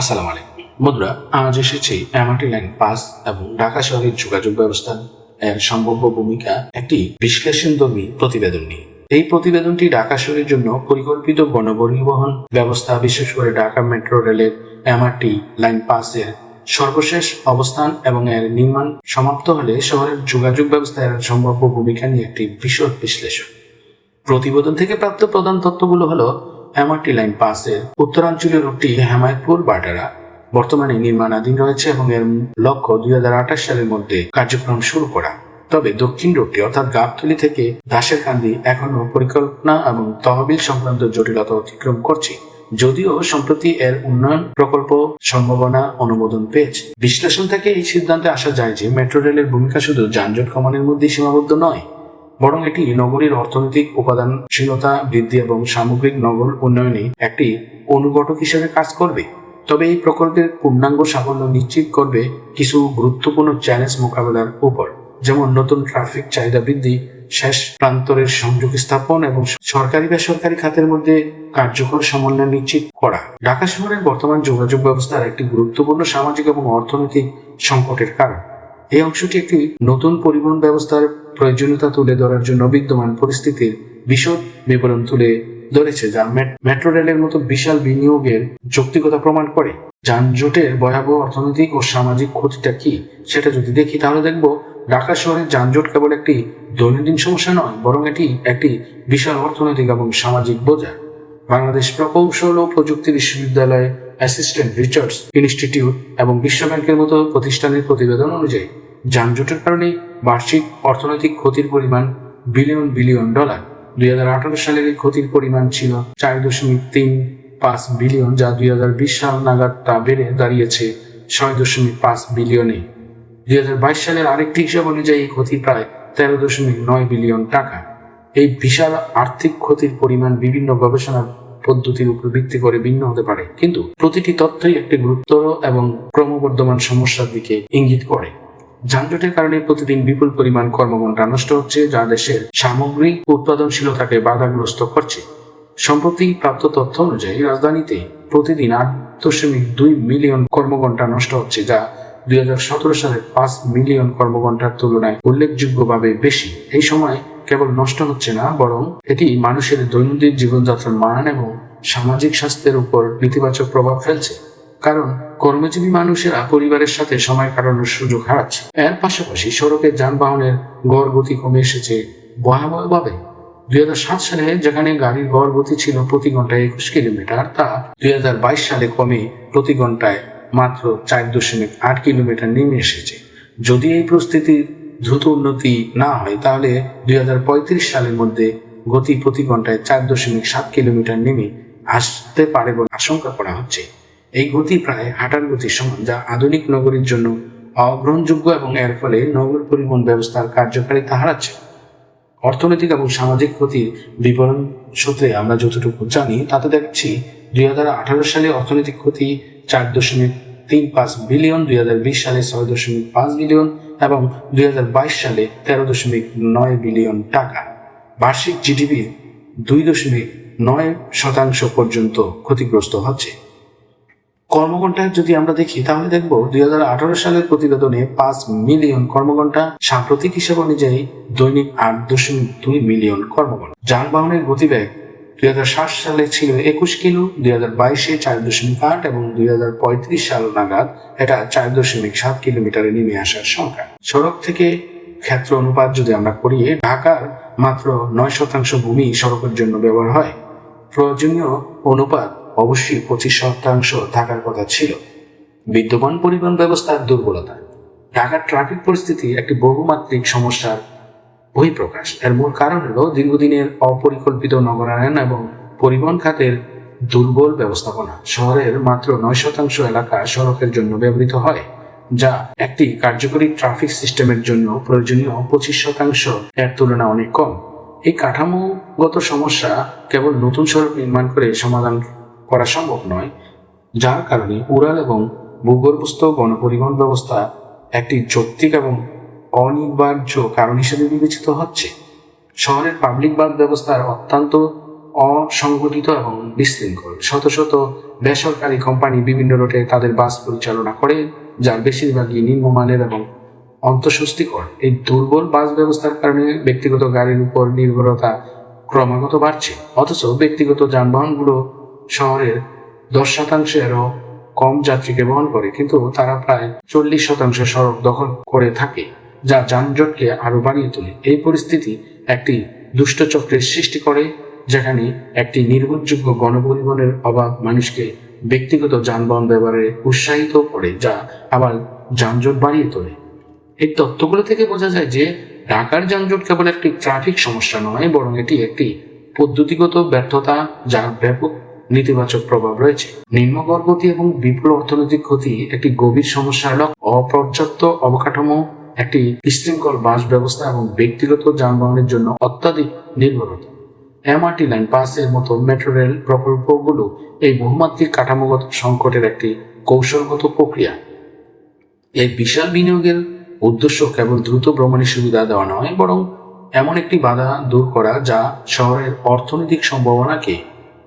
আসসালামু আলাইকুম। বন্ধুরা, আজ এসেছি এমআরটি লাইন পাস এবং ঢাকা শহরের যোগাযোগ ব্যবস্থা এর সম্ভাব্য ভূমিকা একটি বিশ্লেষণধর্মী প্রতিবেদন নিয়ে। এই প্রতিবেদনটি ঢাকা শহরের জন্য পরিকল্পিত গণপরিবহন ব্যবস্থা, বিশেষ করে ঢাকা মেট্রো রেলের এমআরটি লাইন পাসের সর্বশেষ অবস্থান এবং এর নির্মাণ সমাপ্ত হলে শহরের যোগাযোগ ব্যবস্থা এর সম্ভাব্য ভূমিকা নিয়ে একটি বিশদ বিশ্লেষণ। প্রতিবেদন থেকে প্রাপ্ত প্রধান তথ্যগুলো হলো এমআরটি লাইন পাসের উত্তরাঞ্চলীয় রুটটি হেমায়তপুর বাটারা বর্তমানে নির্মাণাধীন রয়েছে এবং এর লক্ষ্য দুই হাজার আঠাশ সালের মধ্যে কার্যক্রম শুরু করা। তবে দক্ষিণ রুটটি, অর্থাৎ গাবতলি থেকে দাসের কান্দি এখনও পরিকল্পনা এবং তহবিল সংক্রান্ত জটিলতা অতিক্রম করছে। যদিও সম্প্রতি এর উন্নয়ন প্রকল্প সম্ভাবনা অনুমোদন পেয়েছে। বিশ্লেষণ থেকে এই সিদ্ধান্তে আসা যায় যে মেট্রো রেলের ভূমিকা শুধু যানজট কমানোর মধ্যেই সীমাবদ্ধ নয় বরং এটি নগরীর অর্থনৈতিক উপাদানশীলতা বৃদ্ধি এবং সামগ্রিক নগর উন্নয়নে একটি অনুঘটক হিসেবে কাজ করবে। তবে এই প্রকল্পের পূর্ণাঙ্গ সাফল্য নিশ্চিত করবে কিছু গুরুত্বপূর্ণ চ্যালেঞ্জ মোকাবেলার উপর, যেমন নতুন ট্রাফিক চাহিদা বৃদ্ধি, শেষ প্রান্তরের সংযোগ স্থাপন এবং সরকারি বেসরকারি খাতের মধ্যে কার্যকর সমন্বয় নিশ্চিত করা। ঢাকা শহরের বর্তমান যোগাযোগ ব্যবস্থার একটি গুরুত্বপূর্ণ সামাজিক এবং অর্থনৈতিক সংকটের কারণ। এই অংশটি একটি নতুন পরিবহন ব্যবস্থার প্রয়োজনীয়তা তুলে ধরার জন্য বিদ্যমান পরিস্থিতির বিশদ বিবরণ তুলে ধরেছে, যা মেট্রো রেলের মতো বিশাল বিনিয়োগের যৌক্তিকতা প্রমাণ করে। যানজটের ভয়াবহ অর্থনৈতিক ও সামাজিক ক্ষতিটা কি সেটা যদি দেখি, তাহলে দেখব ঢাকা শহরের যানজট কেবল একটি দৈনন্দিন সমস্যা নয়, বরং এটি একটি বিশাল অর্থনৈতিক এবং সামাজিক বোঝা। বাংলাদেশ প্রকৌশল ও প্রযুক্তি বিশ্ববিদ্যালয় অ্যাসিস্ট্যান্ট রিসার্চ ইনস্টিটিউট এবং বিশ্বব্যাংকের মতো প্রতিষ্ঠানের প্রতিবেদন অনুযায়ী, যানজটের কারণে বার্ষিক অর্থনৈতিক ক্ষতির পরিমাণ বিলিয়ন বিলিয়ন ডলার। দুই সালের এই ক্ষতির পরিমাণ ছিল চার দশমিক তিন পাঁচ বিলিয়ন, যা দুই হাজার বিশ সাল নাগাদ তা বেড়ে দাঁড়িয়েছে ছয় দশমিক পাঁচ বিলিয়নে। দুই হাজার বাইশ সালের আরেকটি হিসাব অনুযায়ী ক্ষতি প্রায় তেরো দশমিক নয় বিলিয়ন টাকা। এই বিশাল আর্থিক ক্ষতির পরিমাণ বিভিন্ন গবেষণা পদ্ধতির উপর ভিত্তি করে ভিন্ন হতে পারে, কিন্তু প্রতিটি তথ্যই একটি গুরুতর এবং ক্রমবর্ধমান সমস্যার দিকে ইঙ্গিত করে। যানজটের কারণে প্রতিদিন বিপুল পরিমাণ কর্মঘণ্টা নষ্ট হচ্ছে, যা দেশের সামগ্রিক উৎপাদনশীলতাকে বাধাগ্রস্ত করছে। সম্প্রতি প্রাপ্ত তথ্য অনুযায়ী, রাজধানীতে প্রতিদিন আট দশমিক দুই মিলিয়ন কর্মঘণ্টা নষ্ট হচ্ছে, যা দুই সালের পাঁচ মিলিয়ন কর্মঘণ্টার তুলনায় উল্লেখযোগ্যভাবে বেশি। এই সময় কেবল নষ্ট হচ্ছে না, বরং এটি মানুষের দৈনন্দিন জীবনযাত্রার মান এবং সামাজিক স্বাস্থ্যের উপর নেতিবাচক প্রভাব ফেলছে। কারণ কর্মজীবী মানুষেরা পরিবারের সাথে সময় কাটানোর সুযোগ হারাচ্ছে। এর পাশাপাশি সড়কে যানবাহনের গড় গতি কমে এসেছে ভয়াবহভাবে। দুই হাজার সাত সালে যেখানে গাড়ির গড় গতি ছিল প্রতি ঘন্টায় একুশ কিলোমিটার, তা দুই বাইশ সালে কমে প্রতি ঘন্টায় মাত্র চার দশমিক আট কিলোমিটার নেমে এসেছে। যদি এই পরিস্থিতির দ্রুত উন্নতি না হয়, তাহলে দুই হাজার পঁয়ত্রিশ সালের মধ্যে গতি প্রতি ঘন্টায় চার দশমিক সাত কিলোমিটার নেমে আসতে পারে বলে আশঙ্কা করা হচ্ছে। এই গতি প্রায় হাঁটার গতির সমান, যা আধুনিক নগরীর জন্য অগ্রহণযোগ্য এবং এর ফলে নগর পরিবহন ব্যবস্থার কার্যকারিতা হারাচ্ছে। অর্থনৈতিক এবং সামাজিক ক্ষতির বিবরণ সূত্রে আমরা যতটুকু জানি, তাতে দেখছি দুই হাজার আঠারো সালে অর্থনৈতিক ক্ষতি চার দশমিক তিন পাঁচ বিলিয়ন, দুই হাজার বিশ সালে ছয় দশমিক পাঁচ বিলিয়ন এবং দুই হাজার বাইশ সালে তেরো দশমিক নয় বিলিয়ন টাকা। বার্ষিক জিডিপি দুই দশমিক নয় শতাংশ পর্যন্ত ক্ষতিগ্রস্ত হচ্ছে। কর্মঘণ্টায় যদি আমরা দেখি, তাহলে দেখব দুই হাজার আঠারো সালের প্রতিবেদনে পাঁচ মিলিয়ন কর্মঘণ্টা, সাম্প্রতিক হিসাব অনুযায়ী দৈনিক আট দশমিক দুই মিলিয়ন কর্মঘণ্টা। যানবাহনের গতিবেগ দুই সালে ছিল একুশ কিলো, দুই হাজার বাইশে চার দশমিক আট এবং দুই হাজার পঁয়ত্রিশ সাল নাগাদ এটা চার দশমিক সাত কিলোমিটারে নেমে আসার সংখ্যা। সড়ক থেকে ক্ষেত্র অনুপাত যদি আমরা করি ঢাকার মাত্র নয় শতাংশ ভূমি সড়কের জন্য ব্যবহার হয়। প্রয়োজনীয় অনুপাত অবশ্যই পঁচিশ শতাংশ থাকার কথা ছিল। বিদ্যমান পরিবহন ব্যবস্থার দুর্বলতা। ঢাকার ট্রাফিক পরিস্থিতি একটি বহুমাত্রিক সমস্যার বহিঃপ্রকাশ এর মূল কারণ হলো দীর্ঘদিনের অপরিকল্পিত নগরায়ন এবং পরিবহন খাতের দুর্বল ব্যবস্থাপনা। শহরের মাত্র নয় শতাংশ এলাকা সড়কের জন্য ব্যবহৃত হয়, যা একটি কার্যকরী ট্রাফিক সিস্টেমের জন্য প্রয়োজনীয় পঁচিশ শতাংশ। এর তুলনা অনেক কম। এই কাঠামোগত সমস্যা কেবল নতুন সড়ক নির্মাণ করে সমাধান করা সম্ভব নয়, যার কারণে উড়াল এবং ভূগর্ভস্থ গণপরিবহন ব্যবস্থা একটি যৌক্তিক এবং অনিবার্য কারণ হিসেবে বিবেচিত হচ্ছে। শহরের পাবলিক বাস ব্যবস্থার অত্যন্ত অসংগঠিত এবং বিশৃঙ্খল। শত শত বেসরকারি কোম্পানি বিভিন্ন রুটে তাদের বাস পরিচালনা করে, যার বেশিরভাগই নিম্নমানের এবং অন্তঃস্বস্তিকর। এই দুর্বল বাস ব্যবস্থার কারণে ব্যক্তিগত গাড়ির উপর নির্ভরতা ক্রমাগত বাড়ছে। অথচ ব্যক্তিগত যানবাহনগুলো শহরের দশ শতাংশেরও কম যাত্রীকে বহন করে, কিন্তু তারা প্রায় চল্লিশ শতাংশ সড়ক দখল করে থাকে। যা যানজটকে আরও বাড়িয়ে তোলে। এই পরিস্থিতি একটি দুষ্ট চক্রের সৃষ্টি করে, যেখানে একটি নির্ভরযোগ্য গণপরিবহনের অভাব মানুষকে ব্যক্তিগত যানবাহন ব্যবহারে উৎসাহিত করে, যা আবার যানজট বাড়িয়ে তোলে। এই তথ্যগুলো থেকে বোঝা যায় যে ঢাকার যানজট কেবল একটি ট্রাফিক সমস্যা নয়, বরং এটি একটি পদ্ধতিগত ব্যর্থতা যার ব্যাপক নেতিবাচক প্রভাব রয়েছে। নিম্নগর্ভতি এবং বিপুল অর্থনৈতিক ক্ষতি একটি গভীর সমস্যা হল অপর্যাপ্ত অবকাঠামো একটি বিশৃঙ্খল বাস ব্যবস্থা এবং ব্যক্তিগত যানবাহনের জন্য অত্যাধিক নির্ভরতা। এমআরটি লাইন পাসের মতো মেট্রো রেল প্রকল্পগুলো এই বহুমাত্রিক কাঠামোগত সংকটের একটি কৌশলগত প্রক্রিয়া। এই বিশাল বিনিয়োগের উদ্দেশ্য কেবল দ্রুত ভ্রমণের সুবিধা দেওয়া নয়, বরং এমন একটি বাধা দূর করা যা শহরের অর্থনৈতিক সম্ভাবনাকে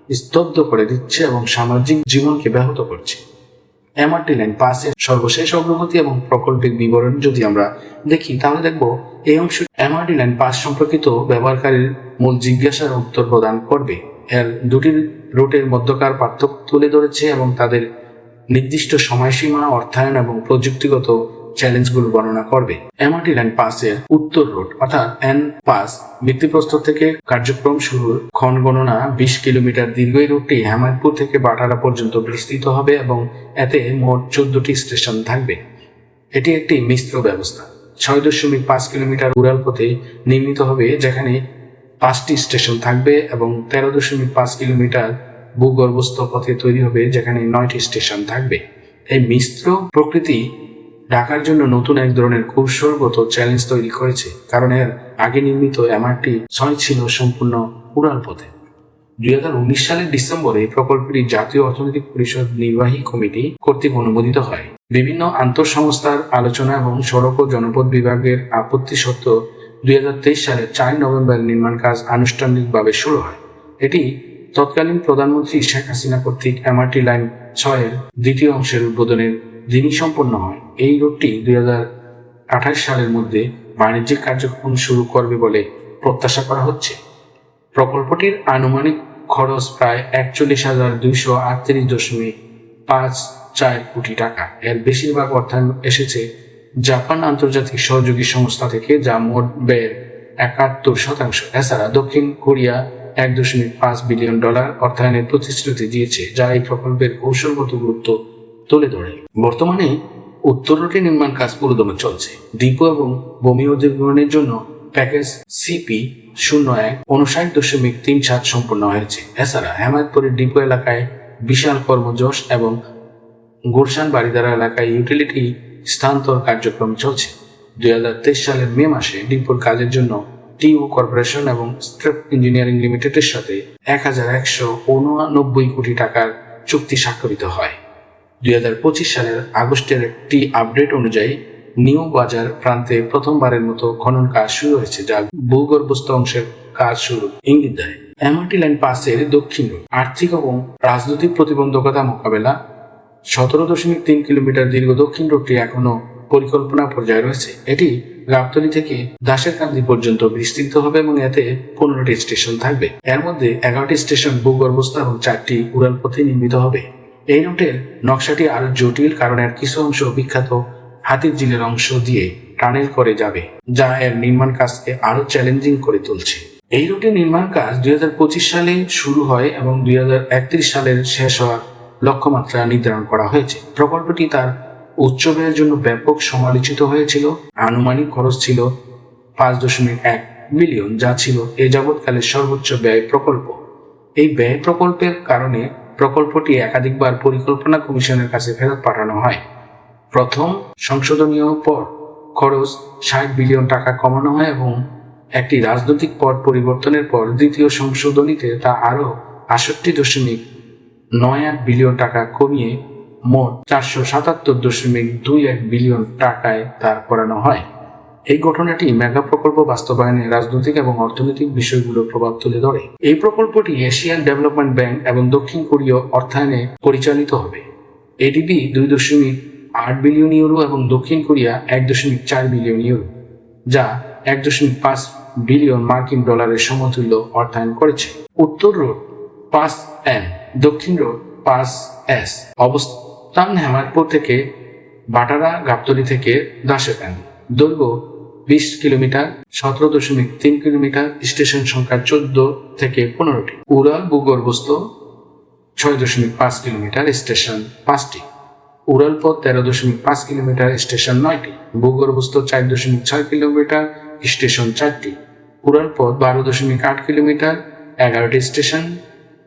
স্তব্ধ করে দিচ্ছে এবং সামাজিক জীবনকে ব্যাহত করছে। এমআরটি লাইন পাসের সর্বশেষ অগ্রগতি এবং প্রকল্পের বিবরণ যদি আমরা দেখি, তাহলে দেখব এই অংশ এমআরটি লাইন পাস সম্পর্কিত ব্যবহারকারীর মূল জিজ্ঞাসার উত্তর প্রদান করবে। এর দুটি রুটের মধ্যকার পার্থক্য তুলে ধরেছে এবং তাদের নির্দিষ্ট সময়সীমা, অর্থায়ন এবং প্রযুক্তিগত চ্যালেঞ্জগুলো বর্ণনা করবে। এমআরটি লাইন পাসের উত্তর রুট অর্থাৎ এন পাস ভিত্তিপ্রস্তর থেকে কার্যক্রম শুরুর ক্ষণ গণনা বিশ কিলোমিটার দীর্ঘ এই রুটটি হেমায়তপুর থেকে বাটারা পর্যন্ত বিস্তৃত হবে এবং এতে মোট চোদ্দটি স্টেশন থাকবে। এটি একটি মিশ্র ব্যবস্থা। ছয় দশমিক পাঁচ কিলোমিটার উড়াল পথে নির্মিত হবে, যেখানে পাঁচটি স্টেশন থাকবে এবং তেরো দশমিক পাঁচ কিলোমিটার ভূগর্ভস্থ পথে তৈরি হবে, যেখানে নয়টি স্টেশন থাকবে। এই মিশ্র প্রকৃতি ঢাকার জন্য নতুন এক ধরনের কৌশলগত চ্যালেঞ্জ তৈরি করেছে। কারণ এর আগে নির্মিত এমআরটি ছয় ছিল সম্পূর্ণ উড়াল পথে। দুই হাজার উনিশ সালের ডিসেম্বরে প্রকল্পটি জাতীয় অর্থনৈতিক পরিষদ নির্বাহী কমিটি কর্তৃক অনুমোদিত হয়। বিভিন্ন আন্তঃসংস্থার আলোচনা এবং সড়ক ও জনপদ বিভাগের আপত্তি সত্ত্বেও দুই হাজার তেইশ সালের চার নভেম্বর নির্মাণ কাজ আনুষ্ঠানিকভাবে শুরু হয়। এটি তৎকালীন প্রধানমন্ত্রী শেখ হাসিনা কর্তৃক এমআরটি লাইন ছয়ের দ্বিতীয় অংশের উদ্বোধনের দিনই সম্পন্ন হয় এই রুটটি দুই সালের মধ্যে বাণিজ্যিক কার্যক্রম শুরু করবে বলে প্রত্যাশা করা হচ্ছে। প্রকল্পটির আনুমানিক খরচ প্রায় একচল্লিশ হাজার দুইশো আটত্রিশ দশমিক পাঁচ চার কোটি টাকা। এর বেশিরভাগ অর্থায়ন এসেছে জাপান আন্তর্জাতিক সহযোগী সংস্থা থেকে, যা মোট ব্যয়ের একাত্তর শতাংশ। এছাড়া দক্ষিণ কোরিয়া এক দশমিক পাঁচ বিলিয়ন ডলার অর্থায়নের প্রতিশ্রুতি দিয়েছে, যা এই প্রকল্পের কৌশলগত গুরুত্ব তুলে ধরে। বর্তমানে উত্তর নির্মাণ কাজ পুরোদমে চলছে। ডিপো এবং ভূমি অধিগ্রহণের জন্য প্যাকেজ সিপি শূন্য এক উনষাট দশমিক তিন সাত সম্পন্ন হয়েছে। এছাড়া হেমায়তপুরের ডিপো এলাকায় বিশাল কর্মজোশ এবং গুলশান বাড়িদারা এলাকায় ইউটিলিটি স্থানান্তর কার্যক্রম চলছে। দুই হাজার তেইশ সালের মে মাসে ডিপোর কাজের জন্য টিউ কর্পোরেশন এবং স্ট্রেপ ইঞ্জিনিয়ারিং লিমিটেডের সাথে এক হাজার একশো উননব্বই কোটি টাকার চুক্তি স্বাক্ষরিত হয়। দুই সালের আগস্টের একটি আপডেট অনুযায়ী নিউ বাজার প্রান্তে প্রথমবারের মতো খনন কাজ শুরু হয়েছে, যা ভূগর্ভস্থ অংশের কাজ শুরু। ইঙ্গিত দেয় এমআরটি লাইন পাসের দক্ষিণ আর্থিক এবং রাজনৈতিক প্রতিবন্ধকতা মোকাবেলা। সতেরো দশমিক তিন কিলোমিটার দীর্ঘ দক্ষিণ রোডটি এখনও পরিকল্পনা পর্যায়ে রয়েছে। এটি গাবতলী থেকে দাসেরকান্দি পর্যন্ত বিস্তৃত হবে এবং এতে পনেরোটি স্টেশন থাকবে। এর মধ্যে এগারোটি স্টেশন ভূগর্ভস্থ এবং চারটি উড়াল পথে নির্মিত হবে। এই রুটের নকশাটি আরও জটিল কারণ এর কিছু অংশ বিখ্যাত হাতির ঝিলের অংশ দিয়ে টানেল করে যাবে, যা এর নির্মাণ কাজকে আরও চ্যালেঞ্জিং করে তুলছে। এই রুটের নির্মাণ কাজ দুই হাজার পঁচিশ সালে শুরু হয় এবং দুই সালের শেষ হওয়ার লক্ষ্যমাত্রা নির্ধারণ করা হয়েছে। প্রকল্পটি তার উচ্চ ব্যয়ের জন্য ব্যাপক সমালোচিত হয়েছিল, আনুমানিক খরচ ছিল পাঁচ দশমিক এক মিলিয়ন যা ছিল এ যাবৎকালের সর্বোচ্চ ব্যয় প্রকল্প। এই ব্যয় প্রকল্পের কারণে প্রকল্পটি একাধিকবার পরিকল্পনা কমিশনের কাছে ফেরত পাঠানো হয়। প্রথম সংশোধনীয় পর খরচ ষাট বিলিয়ন টাকা কমানো হয় এবং একটি রাজনৈতিক পট পরিবর্তনের পর দ্বিতীয় সংশোধনীতে তা আরও আষট্টি দশমিক নয় এক বিলিয়ন টাকা কমিয়ে মোট চারশো সাতাত্তর দশমিক দুই এক বিলিয়ন টাকায় তার করানো হয়। এই ঘটনাটি মেগা প্রকল্প বাস্তবায়নে রাজনৈতিক এবং অর্থনৈতিক বিষয়গুলোর প্রভাব তুলে ধরে। এই প্রকল্পটি এশিয়ান ডেভেলপমেন্ট ব্যাংক এবং দক্ষিণ কোরীয় অর্থায়নে পরিচালিত হবে। এডিবি দুই দশমিক আট বিলিয়ন ইউরো এবং দক্ষিণ কোরিয়া এক দশমিক চার বিলিয়ন ইউরো, যা এক দশমিক পাঁচ বিলিয়ন মার্কিন ডলারের সমতুল্য অর্থায়ন করেছে। উত্তর রোড পাঁচ এন দক্ষিণ রোড পাঁচ এস, অবস্থান হেমায়তপুর থেকে বাটারা, গাবতলি থেকে দাসেকান্দি দৈর্ঘ্য বিশ কিলোমিটার, সতেরো দশমিক তিন কিলোমিটার স্টেশন সংখ্যা চোদ্দ থেকে পনেরোটি। উড়াল ভূগর্ভস্থ, ছয় দশমিক পাঁচ কিলোমিটার স্টেশন পাঁচটি। উড়ালপথ তেরো দশমিক পাঁচ কিলোমিটার স্টেশন নয়টি। ভূগর্ভস্থ চার দশমিক ছয় কিলোমিটার স্টেশন চারটি। উড়ালপথ বারো দশমিক আট কিলোমিটার এগারোটি স্টেশন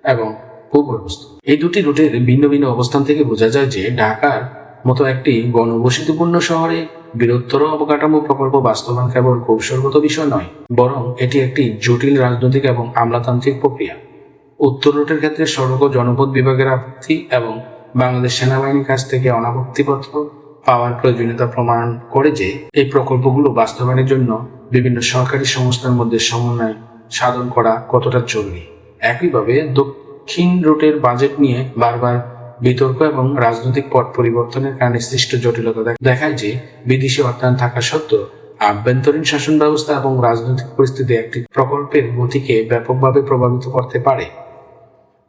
এবং ভূগর্ভস্থ। এই দুটি রুটের ভিন্ন ভিন্ন অবস্থান থেকে বোঝা যায় যে ঢাকার মতো একটি গণবসতিপূর্ণ শহরে বৃহত্তর অবকাঠামো প্রকল্প বাস্তবায়ন কেবল কৌশলগত বিষয় নয়, বরং এটি একটি জটিল রাজনৈতিক এবং আমলাতান্ত্রিক প্রক্রিয়া। উত্তর রুটের ক্ষেত্রে সড়ক ও জনপথ বিভাগের আপত্তি এবং বাংলাদেশ সেনাবাহিনীর কাছ থেকে অনাপত্তিপত্র পাওয়ার প্রয়োজনীয়তা প্রমাণ করে যে এই প্রকল্পগুলো বাস্তবায়নের জন্য বিভিন্ন সরকারি সংস্থার মধ্যে সমন্বয় সাধন করা কতটা জরুরি। একইভাবে দক্ষিণ রুটের বাজেট নিয়ে বারবার বিতর্ক এবং রাজনৈতিক পট পরিবর্তনের কারণে সৃষ্ট জটিলতা দেখায় যে বিদেশি অর্থায়ন থাকা সত্ত্বেও আভ্যন্তরীণ শাসন ব্যবস্থা এবং রাজনৈতিক পরিস্থিতি একটি প্রকল্পের গতিকে ব্যাপকভাবে প্রভাবিত করতে পারে।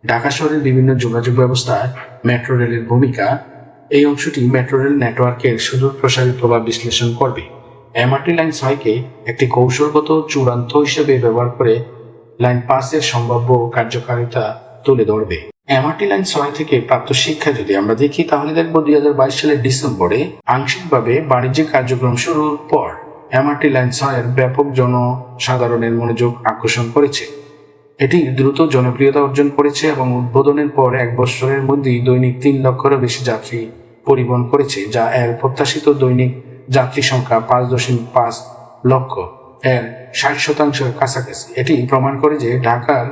ঢাকা শহরের বিভিন্ন যোগাযোগ ব্যবস্থায় মেট্রো রেলের ভূমিকা, এই অংশটি মেট্রো রেল নেটওয়ার্কের সুদূর প্রসারী প্রভাব বিশ্লেষণ করবে। এমআরটি লাইন ছয়কে একটি কৌশলগত চূড়ান্ত হিসেবে ব্যবহার করে লাইন পাঁচের সম্ভাব্য কার্যকারিতা তুলে ধরবে। এমআরটি লাইন ছয় থেকে প্রাপ্ত শিক্ষা যদি আমরা দেখি, তাহলে দেখব দুই সালের ডিসেম্বরে আংশিকভাবে বাণিজ্যিক কার্যক্রম শুরুর পর এমআরটি লাইন ছয়ের ব্যাপক জনসাধারণের মনোযোগ আকর্ষণ করেছে। এটি দ্রুত জনপ্রিয়তা অর্জন করেছে এবং উদ্বোধনের পর এক বছরের মধ্যেই দৈনিক তিন লক্ষেরও বেশি যাত্রী পরিবহন করেছে, যা এর প্রত্যাশিত দৈনিক যাত্রী সংখ্যা পাঁচ দশমিক পাঁচ লক্ষ এর ষাট শতাংশের কাছাকাছি। এটি প্রমাণ করে যে ঢাকার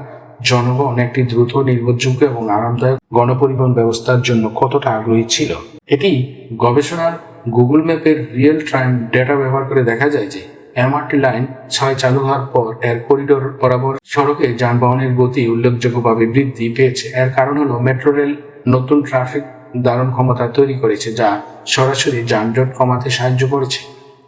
জনগণ একটি দ্রুত, নির্ভরযোগ্য এবং আরামদায়ক গণপরিবহন ব্যবস্থার জন্য কতটা আগ্রহী ছিল? এটি গবেষণার গুগল ম্যাপের রিয়েল টাইম ডেটা ব্যবহার করে দেখা যায় যে এমআরটি লাইন ছয় চালু হওয়ার পর এর করিডোর বরাবর সড়কে যানবাহনের গতি উল্লেখযোগ্যভাবে বৃদ্ধি পেয়েছে। এর কারণ হলো মেট্রো রেল নতুন ট্রাফিক ধারণ ক্ষমতা তৈরি করেছে, যা সরাসরি যানজট কমাতে সাহায্য করেছে।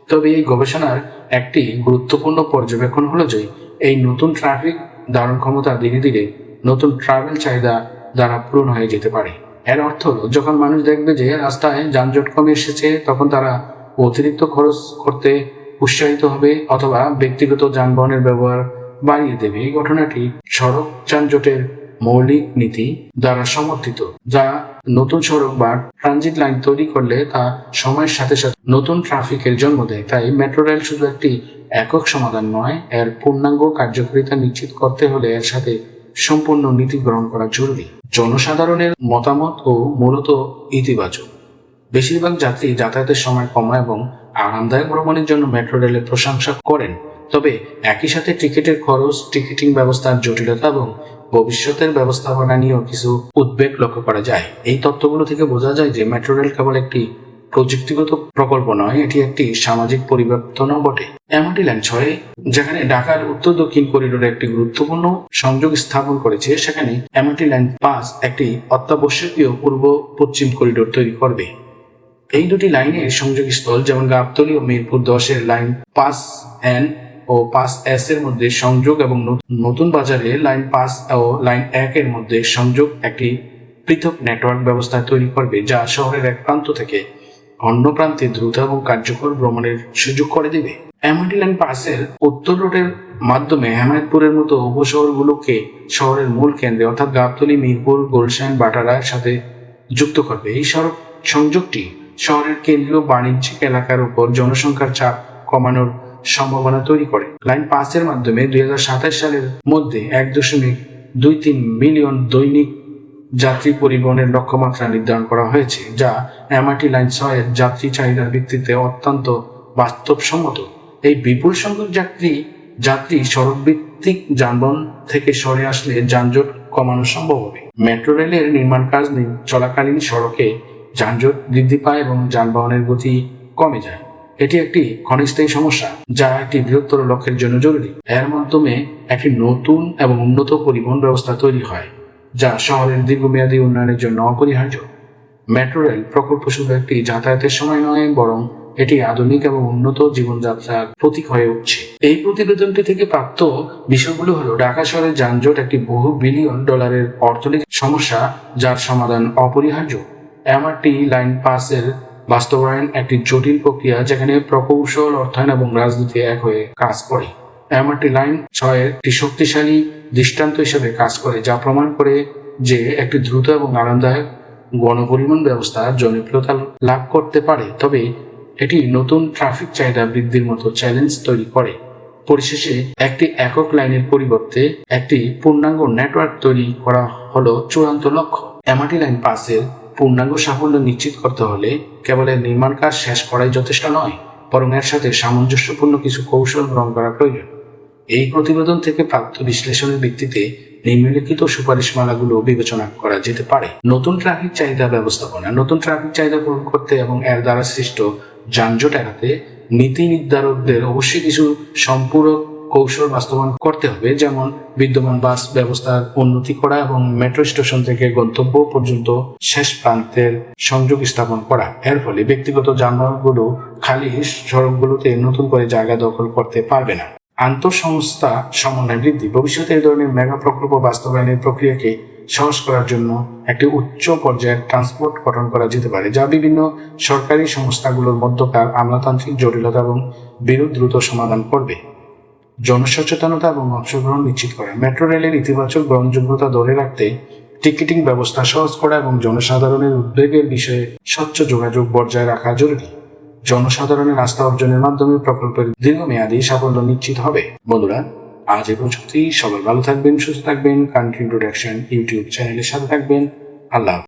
তবে এই গবেষণার একটি গুরুত্বপূর্ণ পর্যবেক্ষণ হলো যে এই নতুন ট্রাফিক ধারণ ক্ষমতা ধীরে ধীরে নতুন ট্রাভেল চাহিদা দ্বারা পূরণ হয়ে যেতে পারে। এর অর্থ হলো, যখন মানুষ দেখবে যে রাস্তায় যানজট কমে এসেছে, তখন তারা অতিরিক্ত খরচ করতে উৎসাহিত হবে অথবা ব্যক্তিগত যানবাহনের ব্যবহার বাড়িয়ে দেবে। এই ঘটনাটি সড়ক যানজটের মৌলিক নীতি দ্বারা সমর্থিত, যা নতুন সড়ক বা ট্রানজিট লাইন তৈরি করলে তা সময়ের সাথে সাথে নতুন ট্রাফিকের জন্ম দেয়। তাই মেট্রো রেল শুধু একটি একক সমাধান নয়, এর পূর্ণাঙ্গ কার্যকারিতা নিশ্চিত করতে হলে এর সাথে সম্পূর্ণ নীতি গ্রহণ করা জরুরি। জনসাধারণের মতামত ও মূলত ইতিবাচক। বেশিরভাগ যাত্রী যাতায়াতের সময় কমায় এবং আরামদায়ক ভ্রমণের জন্য মেট্রো রেলের প্রশংসা করেন। তবে একই সাথে টিকিটের খরচ, টিকিটিং ব্যবস্থার জটিলতা এবং ভবিষ্যতের ব্যবস্থাপনা নিয়েও কিছু উদ্বেগ লক্ষ্য করা যায়। এই তত্ত্বগুলো থেকে বোঝা যায় যে মেট্রো রেল কেবল একটি প্রযুক্তিগত প্রকল্প নয়, এটি একটি সামাজিক পরিবর্তনও বটে। এমআরটি লাইন ছয়, যেখানে ঢাকার উত্তর দক্ষিণ করিডোরে একটি গুরুত্বপূর্ণ সংযোগ স্থাপন করেছে, সেখানে এমআরটি লাইন পাঁচ একটি অত্যাবশ্যকীয় পূর্ব পশ্চিম করিডোর তৈরি করবে। এই দুটি লাইনের সংযোগ স্থল যেমন গাবতলী ও মিরপুর দশের লাইন পাঁচ এন ও পাঁচ এস এর মধ্যে সংযোগ এবং নতুন বাজারে লাইন পাঁচ ও লাইন এক এর মধ্যে সংযোগ একটি পৃথক নেটওয়ার্ক ব্যবস্থা তৈরি করবে, যা শহরের এক প্রান্ত থেকে অন্য প্রান্তে দ্রুত এবং কার্যকর ভ্রমণের সুযোগ করে দেবে। লাইন পাসের উত্তর রোডের মাধ্যমে হেমায়তপুরের মতো উপশহরগুলোকে শহরের মূল কেন্দ্রে, অর্থাৎ গাবতলি, মিরপুর, গুলশান, বাটারার সাথে যুক্ত করবে। এই সড়ক সংযোগটি শহরের কেন্দ্রীয় বাণিজ্যিক এলাকার উপর জনসংখ্যার চাপ কমানোর সম্ভাবনা তৈরি করে। লাইন পাঁচের মাধ্যমে দুই হাজার সাতাশ সালের মধ্যে এক দশমিক দুই তিন মিলিয়ন দৈনিক যাত্রী পরিবহনের লক্ষ্যমাত্রা নির্ধারণ করা হয়েছে, যা এমআরটি লাইন ছয়ের যাত্রী চাহিদার ভিত্তিতে অত্যন্ত বাস্তবসম্মত। এই বিপুল সংখ্যক যাত্রী যাত্রী সড়ক ভিত্তিক যানবাহন থেকে সরে আসলে যানজট কমানো সম্ভব হবে। মেট্রো রেলের নির্মাণ কাজ চলাকালীন সড়কে যানজট বৃদ্ধি পায় এবং যানবাহনের গতি কমে যায়। এটি একটি ক্ষণস্থায়ী সমস্যা, যা একটি বৃহত্তর লক্ষ্যের জন্য জরুরি। এর মাধ্যমে একটি নতুন এবং উন্নত পরিবহন ব্যবস্থা তৈরি হয়। যা শহরের দীর্ঘমেয়াদী উন্নয়নের জন্য অপরিহার্য। মেট্রো রেল প্রকল্প শুধু একটি যাতায়াতের সময় নয়, বরং এটি আধুনিক এবং উন্নত জীবনযাত্রার প্রতীক হয়ে উঠছে। এই প্রতিবেদনটি থেকে প্রাপ্ত বিষয়গুলো হলো, ঢাকা শহরের যানজট একটি বহু বিলিয়ন ডলারের অর্থনৈতিক সমস্যা যার সমাধান অপরিহার্য। এমআরটি লাইন পাসের বাস্তবায়ন একটি জটিল প্রক্রিয়া যেখানে প্রকৌশল, অর্থায়ন এবং রাজনীতি এক হয়ে কাজ করে। এমআরটি লাইন ছয়ের একটি শক্তিশালী দৃষ্টান্ত হিসেবে কাজ করে, যা প্রমাণ করে যে একটি দ্রুত এবং আরামদায়ক গণপরিবহন ব্যবস্থা জনপ্রিয়তা লাভ করতে পারে। তবে এটি নতুন ট্রাফিক চাহিদা বৃদ্ধির মতো চ্যালেঞ্জ তৈরি করে। পরিশেষে একটি একক লাইনের পরিবর্তে একটি পূর্ণাঙ্গ নেটওয়ার্ক তৈরি করা হলো চূড়ান্ত লক্ষ্য। এমআরটি লাইন পাসের পূর্ণাঙ্গ সাফল্য নিশ্চিত করতে হলে কেবল এর নির্মাণ কাজ শেষ করাই যথেষ্ট নয়, বরং এর সাথে সামঞ্জস্যপূর্ণ কিছু কৌশল গ্রহণ করা প্রয়োজন। এই প্রতিবেদন থেকে প্রাপ্ত বিশ্লেষণের ভিত্তিতে নিম্নলিখিত সুপারিশমালাগুলো বিবেচনা করা যেতে পারে। নতুন ট্রাফিক চাহিদা ব্যবস্থাপনা, নতুন ট্রাফিক চাহিদা পূরণ করতে এবং এর দ্বারা সৃষ্ট যানজট এড়াতে নীতি নির্ধারকদের অবশ্যই কিছু সম্পূরক কৌশল বাস্তবায়ন করতে হবে, যেমন বিদ্যমান বাস ব্যবস্থার উন্নতি করা এবং মেট্রো স্টেশন থেকে গন্তব্য পর্যন্ত শেষ প্রান্তের সংযোগ স্থাপন করা। এর ফলে ব্যক্তিগত যানবাহনগুলো খালি সড়কগুলোতে নতুন করে জায়গা দখল করতে পারবে না। আন্তঃসংস্থা সমন্বয় বৃদ্ধি। ভবিষ্যতে এই ধরনের মেগা প্রকল্প বাস্তবায়নের প্রক্রিয়াকে সহজ করার জন্য একটি উচ্চ পর্যায়ের ট্রান্সপোর্ট গঠন করা যেতে পারে, যা বিভিন্ন সরকারি সংস্থাগুলোর মধ্যকার আমলাতান্ত্রিক জটিলতা এবং বিরোধ দ্রুত সমাধান করবে। জনসচেতনতা এবং অংশগ্রহণ নিশ্চিত করা। মেট্রো রেলের ইতিবাচক গ্রহণযোগ্যতা ধরে রাখতে টিকিটিং ব্যবস্থা সহজ করা এবং জনসাধারণের উদ্বেগের বিষয়ে স্বচ্ছ যোগাযোগ বজায় রাখা জরুরি। জনসাধারণের আস্থা অর্জনের মাধ্যমে প্রকল্পের দীর্ঘমেয়াদী সাফল্য নিশ্চিত হবে। বন্ধুরা, আজ এ পর্যন্তই। সবাই ভালো থাকবেন, সুস্থ থাকবেন। কান্ট্রি প্রোডাকশন ইউটিউব চ্যানেলের সাথে থাকবেন। আল্লাহ।